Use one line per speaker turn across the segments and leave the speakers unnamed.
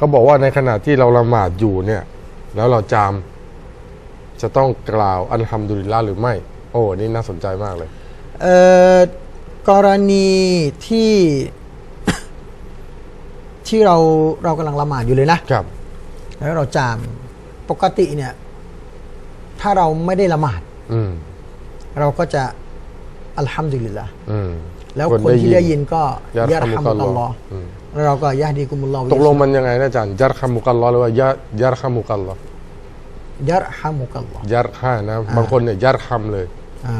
ก็บอกว่าในขณะที่เราละหมาดอยู่เนี่ย แล้วเราจาม จะต้องกล่าวอัลฮัมดุลิลละหรือไม่ โอ้นี่น่าสนใจมากเลย
เอ่อกรณีที่ที่เราเรากำลังละหมาดอยู่เลยนะ
ครับ
แล้วเราจามปกติเนี่ย ถ้าเราไม่ได้ละหมาด
อืม
เราก็จะอัลฮัมดุลิลละ
อืม
แล้วคนที่ได้ยินก็
ยะ
ยะ
ร
ร
ฮั
ฮั
มุ
มุ
กั
กั
ล
ล
ล
ล
อ
อ
ฮ์
ฮ์
อืม
แล้วเราก็ยะดีกุมุลลอฮ์
ตกลงมันยังไงนะอาจารย์ยัรฮัมุกัลลอฮ์หรือว่ายะยัรฮัมุกัลลอฮ์
ยะรฮัมุกัลลอฮ์
ยัรฮะนะบางคนเนี่ยยัรฮัมเลย
อ่า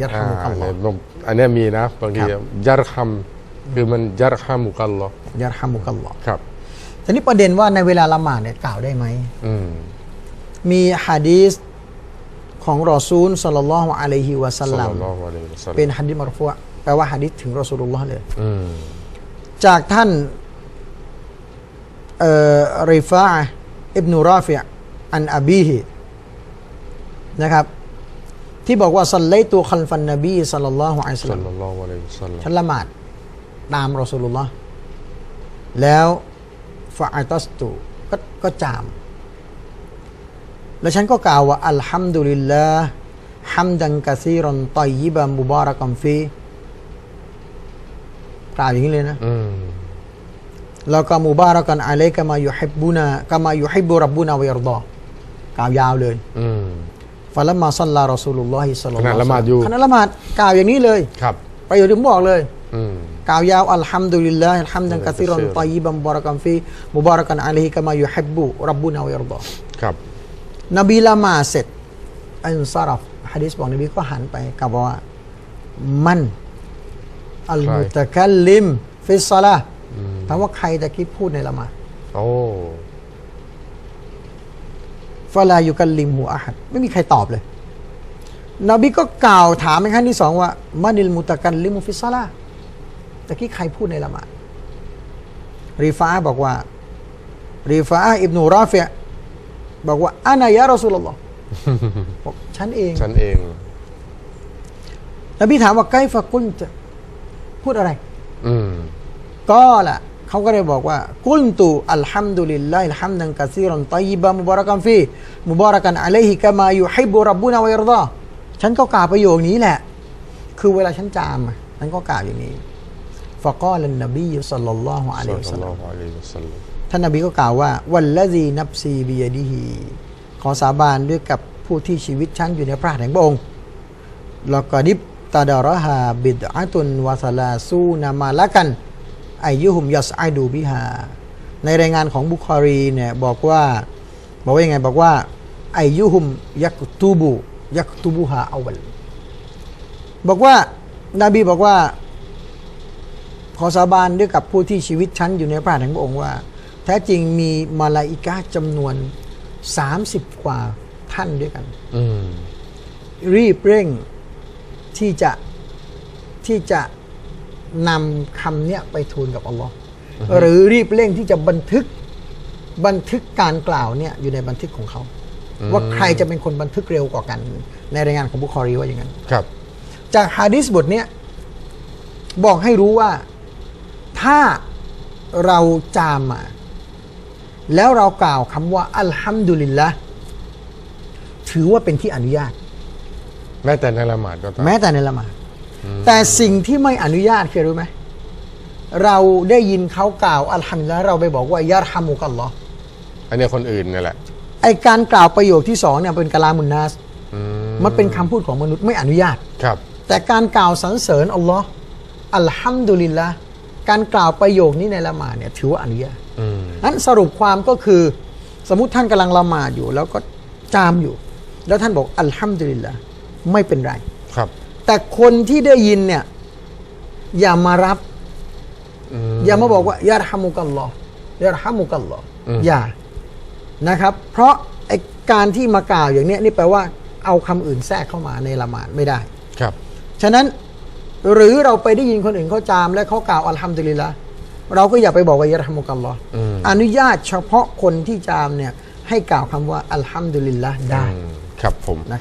ยะรฮั
อ่า
มุกัลลอ
เนี่ย
ฮ์
ผมอันเนี้ยมีนะบางที
ครับ
ยัรฮัมคือมันยัรฮัมุกัลลอฮ์
ยะรฮัมุกัลลอฮ์
ครับ
ทีนี้ประเด็นว่าในเวลาละหมาดเนี่ยกล่าวได้ไหม
อืม
มีฮะดีษของรอซูลสัลลัลลอฮุอะลัยฮิวะสัล
สัล
ลั
ลั
ม
ลลอฮุอะลัยฮิวะซัลลัม
เป็นฮะดีษมารฟูอะ แปลว่าฮะดีษถึงรอซูลุลลอฮ์เลย
อืม
จากท่านเอ่อริฟาอะห์อิบนุราฟิอะห์อันอบีฮินะครับ ที่บอกว่าสัลลัยตุคัลฟันนบีสัลลัลลอฮุอะลัยฮิวะสัล
สั
ลั
ล
ม
ลัลลอฮุอะลัยฮิวะซัลลัม
ฉันละหมาดตามรอสูลุลลอฮ์แล้วฟาอัตัสตุก็ก็จาม แล้วฉันก็กล่าวว่า อัลฮัมดุลิลลาห์ฮัมดันกะซีรอนตอยยิบะมุบารักัมฟี กล่าวอย่างนี้เลยนะ
อืม
แล้วก็มุบารักันอะลัยกะมายุฮิบบุนากะมายุฮิบบุรับบุนาวะยรดอกล่าวยาวเลย
อืม
ฟะลัมมาซัลลารอซูลุลลอฮิศ็อลลัลลอฮุ
ขณะละหมาดอยู่
ขณะละหมาดกล่าวอย่างนี้เลย
ครับ
ประโยชน์ที่ผมบอกเลย
อืม
กล่าวยาวอัลฮัมดุลิลลาฮิฮัมดันกะซีรอน
กะซีรอน
ตอยยิบัมบารักัมฟีมุบารักันอะลัยฮิกะมายุฮิบบุรับบุนาวะยรดอ
ครับ
นบีละหมาดเสร็จอันซารัฟฮะดีษบอกนบีก็หันไปกล่าวว่ามัน อัล
ใคร
มุตะกัลลิม ฟิสซาลาห์ถามว่าใครตะกี้พูดในละหมาด
โอ้
ฟาลายุกัลลิมหูอาหัดไม่มีใครตอบเลย นบีก็กล่าวถามในครั้งที่สองว่ามานิลมุตะกัลลิมุฟิสซาลาห์ตะกี้ใครพูดในละหมาดรีฟ้าบอกว่ารีฟ้าอิบนุราฟิยะห์บอกว่าอานายะรอสูลลอฮ์บอกฉันเอง
ฉันเอง
นบีถามว่าไกฟะกุลจะ พูดอะไร
อืม
ก็ละเขาก็เลยบอกว่า กุลตุอัลฮัมดุลิลลาฮิลฮัมดันกะซีรันตัยบะมุบารักันฟีมุบารักันอะลัยฮิกะมายุฮิบบุรับบุนาวะยรดาฉันก็กล่าวประโยคนี้แหละ คือเวลาฉันจามอะฉันก็กล่าวอย่างนี้ฟะกาลันนบีสัลลัลลอฮุอะลัยฮิวะ
สั
สั
ล
ล
ลั
ลั
ล
ม
ลอฮุอะลัยฮิวะซัลลัม
ท่านนบีก็กล่าวว่า วัลละซีนับซีบิยดิฮีขอสาบานด้วยกับผู้ที่ชีวิตฉันอยู่ในพระหัตถ์แห่งพระองค์แล้วก็ดิบ ตาดารฮาบิดอะตุนวาซาลาซูนามาละกันอายุหุมยัสไอดูบิฮาในรายงานของบุคอรีเนี่ยบอกว่าบอกว่ายังไงบอกว่าอายุหุมยักตูบุยักตูบุฮาเอาวัลบอกว่านาบีบอกว่า ขอสาบานด้วยกับผู้ที่ชีวิตฉันอยู่ในพระหัตถ์แห่งพระองค์ว่า แท้จริงมีมาลาอิกาจำนวน30กว่าท่านด้วยกัน
อืม
รีบเร่ง ที่จะที่จะนำคำเนี้ยไปทูลกับอัลลอฮ์หรือรีบเร่งที่จะบันทึกบันทึกการกล่าวเนี่ยอยู่ในบันทึกของเขา ว่าใครจะเป็นคนบันทึกเร็วกว่ากัน ในรายงานของบุคอรีว่าอย่างนั้น
ครับ
จากฮะดิษบทเนี้ยบอกให้รู้ว่าถ้าเราจามมาแล้วเรากล่าวคำว่า อัลฮัมดุลิลละถือว่าเป็นที่อนุญาต
แม้แต่ในละหมาดก็ตาม
แม้แต่ในละหมาดแต่สิ่งที่ไม่อนุญาตคือรู้ไหมเราได้ยินเขากล่าวอัลฮัมดุลิลละเราไปบอกว่ายารฮามุกัลลอฮ์
อันเนี้ยคนอื่นเนี่ยแหละ
ไอการกล่าวประโยคที่สองเนี่ยเป็นกะลามุนนัส
อืม
มันเป็นคำพูดของมนุษย์ไม่อนุญาต
ครับ
แต่การกล่าวสรรเสริญอัลลอฮ์อัลฮัมดุลิลละการกล่าวประโยคนี้ในละหมาดเนี่ยถือว่าอนุญาต
อืม
นั้นสรุปความก็คือ สมมติท่านกำลังละหมาดอยู่ แล้วก็จามอยู่ แล้วท่านบอกอัลฮัมดุลิลละ ไม่เป็นไร
ครับ
แต่คนที่ได้ยินเนี่ย อย่ามารับ
อืม
อย่ามาบอกว่ายารฮามุกัลลอฮ์ยารฮามุกัลลอฮ์
อืม
อย่านะครับ เพราะไอการที่มากล่าวอย่างเนี้ยนี่แปลว่าเอาคำอื่นแทรกเข้ามาในละหมาดไม่ได้
ครับ
ฉะนั้นหรือเราไปได้ยินคนอื่นเขาจาม และเขากล่าวอัลฮัมดุลิลละเราก็อย่าไปบอกว่ายะรฮามุกัลลอฮ์
อืม
อนุญาตเฉพาะคนที่จามเนี่ยให้กล่าวคำว่าอัลฮัมดุลิลละได้
อืมครับผม
นะครับ